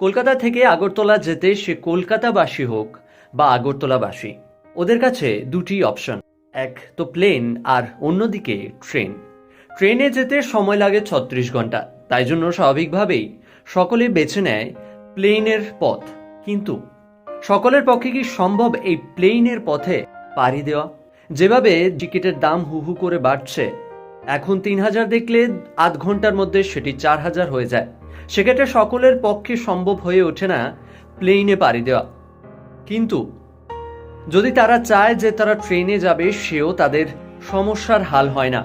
কলকাতা থেকে আগরতলা যেতে সে কলকাতাবাসী হোক বা আগরতলাবাসী, ওদের কাছে দুটি অপশন। এক, তো প্লেন, আর অন্যদিকে ট্রেন। ট্রেনে যেতে সময় লাগে ছত্রিশ ঘণ্টা, তাই জন্য স্বাভাবিকভাবেই সকলে বেছে নেয় প্লেনের পথ। কিন্তু সকলের পক্ষে কি সম্ভব এই প্লেনের পথে পাড়ি দেওয়া? যেভাবে টিকিটের দাম হু হু করে বাড়ছে এখন তিন হাজার দেখলে আধ ঘণ্টার মধ্যে সেটি চার হাজার হয়ে যায়। সেক্ষেত্রে সকলের পক্ষে সম্ভব হয়ে ওঠে না প্লেনে পাড়ি দেওয়া। কিন্তু যদি তারা চায় যে তারা ট্রেনে যাবে, সেও তাদের সমস্যার হাল হয় না।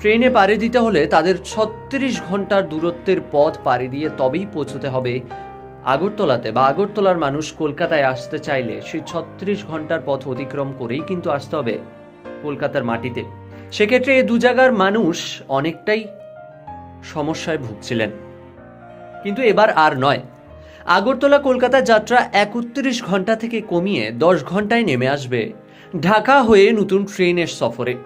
ট্রেনে পাড়ি দিতে হলে তাদের ছত্রিশ ঘণ্টার দূরত্বের পথ পাড়ি দিয়ে তবেই পৌঁছতে হবে আগরতলাতে। বা আগরতলার মানুষ কলকাতায় আসতে চাইলে সেই ছত্রিশ ঘণ্টার পথ অতিক্রম করেই কিন্তু আসতে হবে কলকাতার মাটিতে। সেক্ষেত্রে এই দু জায়গার মানুষ অনেকটাই সমস্যায় ভুগছিলেন। কিন্তু এবার আর নয়। আগরতলা কলকাতা যাত্রা একত্রিশ ঘণ্টা থেকে কমিয়ে দশ ঘন্টায় নেমে আসবে ঢাকা হয়ে নতুন ট্রেনের সফরে।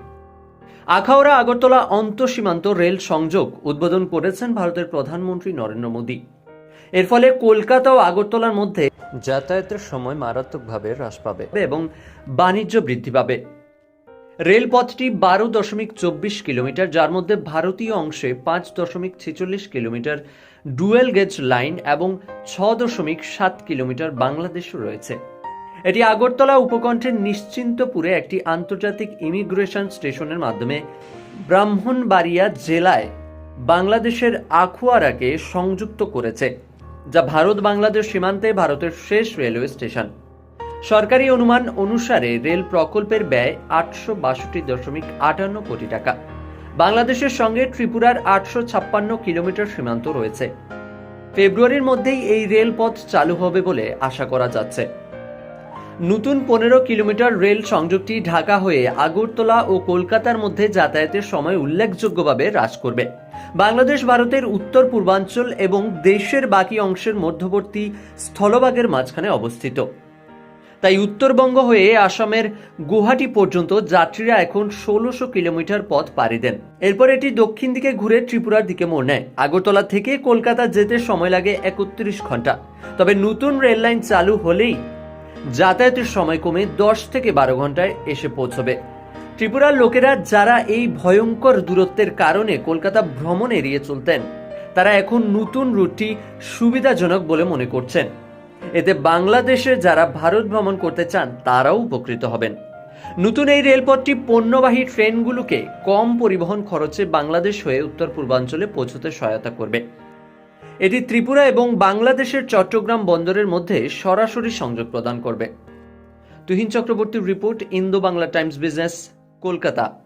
আখাউড়া আগরতলা অন্তঃসীমান্ত রেল সংযোগ উদ্বোধন করেছেন ভারতের প্রধানমন্ত্রী নরেন্দ্র মোদী। এর ফলে কলকাতা ও আগরতলার মধ্যে যাতায়াতের সময় মারাত্মকভাবে হ্রাস পাবে এবং বাণিজ্য বৃদ্ধি পাবে। রেলপথটি বারো দশমিক চব্বিশ কিলোমিটার, যার মধ্যে ভারতীয় অংশে পাঁচ দশমিক ছেচল্লিশ কিলোমিটার ডুয়েল গেজ লাইন এবং ছ দশমিক সাত কিলোমিটার বাংলাদেশও রয়েছে। এটি আগরতলা উপকণ্ঠের নিশ্চিন্তপুরে একটি আন্তর্জাতিক ইমিগ্রেশন স্টেশনের মাধ্যমে ব্রাহ্মণবাড়িয়া জেলায় বাংলাদেশের আখুয়ারাকে সংযুক্ত করেছে, যা ভারত বাংলাদেশ সীমান্তে ভারতের শেষ রেলওয়ে স্টেশন। সরকারি অনুমান অনুসারে রেল প্রকল্পের ব্যয় আটশো বাষট্টি দশমিক আটান্ন কোটি টাকা। বাংলাদেশের সঙ্গে ত্রিপুরার আটশো ছাপ্পান্ন কিলোমিটার সীমান্ত রয়েছে। ফেব্রুয়ারির মধ্যেই এই রেলপথ চালু হবে বলে আশা করা যাচ্ছে। নতুন পনেরো কিলোমিটার রেল সংযোগটি ঢাকা হয়ে আগরতলা ও কলকাতার মধ্যে যাতায়াতের সময় উল্লেখযোগ্যভাবে হ্রাস করবে। বাংলাদেশ, ভারতের উত্তর, পূর্বাঞ্চল এবং দেশের বাকি অংশের মধ্যবর্তী স্থলভাগের মাঝখানে অবস্থিত। তাই উত্তরবঙ্গ হয়ে আসামের গুয়াহাটি পর্যন্ত যাত্রীরা এখন ষোলোশো কিলোমিটার পথ পাড়ি দেন। এরপর এটি দক্ষিণ দিকে ঘুরে ত্রিপুরার দিকে মোড় নেয়। আগরতলা থেকে কলকাতা যেতে সময় লাগে একত্রিশ ঘণ্টা। তবে নতুন রেল লাইন চালু হলেই যাতায়াতের সময় কমে দশ থেকে বারো ঘন্টায় এসে পৌঁছবে। ত্রিপুরার লোকেরা যারা এই ভয়ঙ্কর দূরত্বের কারণে কলকাতা ভ্রমণ এড়িয়ে চলতেন, তারা এখন নতুন রুটটি সুবিধাজনক বলে মনে করছেন। এতে বাংলাদেশে যারা ভারত ভ্রমণ করতে চান, তারাও উপকৃত হবেন। নতুন এই রেলপথটি পণ্যবাহী ট্রেনগুলোকে কম পরিবহন খরচে বাংলাদেশ হয়ে উত্তর পূর্বাঞ্চলে পৌঁছতে সহায়তা করবে। এটি ত্রিপুরা এবং বাংলাদেশের চট্টগ্রাম বন্দরের মধ্যে সরাসরি সংযোগ প্রদান করবে। তুহিন চক্রবর্তীর report Indo Bangla Times business, Kolkata.